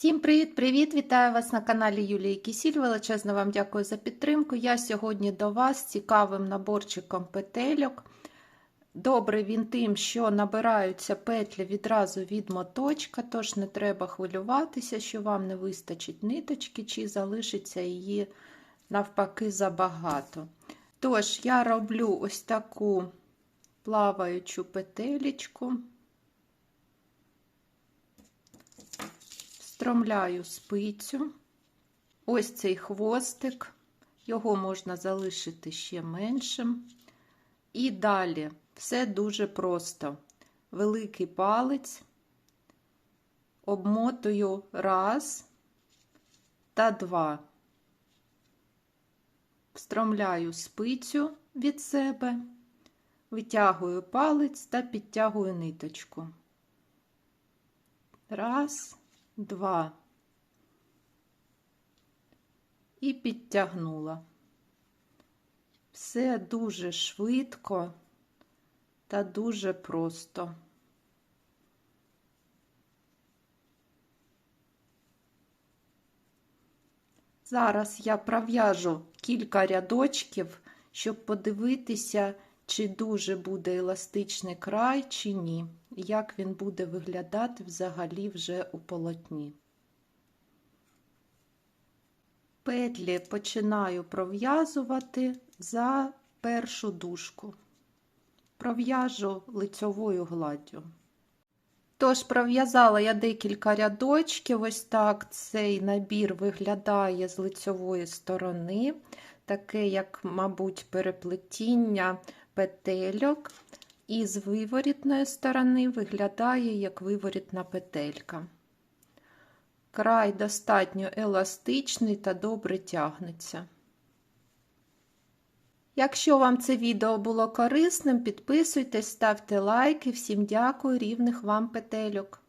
Всім привіт-привіт! Вітаю вас на каналі Юлії Кісіль. Величезно вам дякую за підтримку. Я сьогодні до вас з цікавим наборчиком петельок. Добре він тим, що набираються петлі відразу від моточка, тож не треба хвилюватися, що вам не вистачить ниточки, чи залишиться її навпаки забагато. Тож, я роблю ось таку плаваючу петелечку. Стромляю спицю, ось цей хвостик, його можна залишити ще меншим. І далі все дуже просто. Великий палець, обмотую раз та два. Встромляю спицю від себе, витягую палець та підтягую ниточку. Раз два і підтягнула. Все дуже швидко та дуже просто. Зараз я пров'яжу кілька рядочків, щоб подивитися, чи дуже буде еластичний край, чи ні, як він буде виглядати взагалі вже у полотні. Петлі починаю пров'язувати за першу дужку. Пров'яжу лицьовою гладдю. Тож, пров'язала я декілька рядочків, ось так цей набір виглядає з лицьової сторони, таке, як, мабуть, переплетіння петельок, і з виворітної сторони виглядає як виворітна петелька. Край достатньо еластичний та добре тягнеться. Якщо вам це відео було корисним, підписуйтесь, ставте лайки. Всім дякую, рівних вам петельок.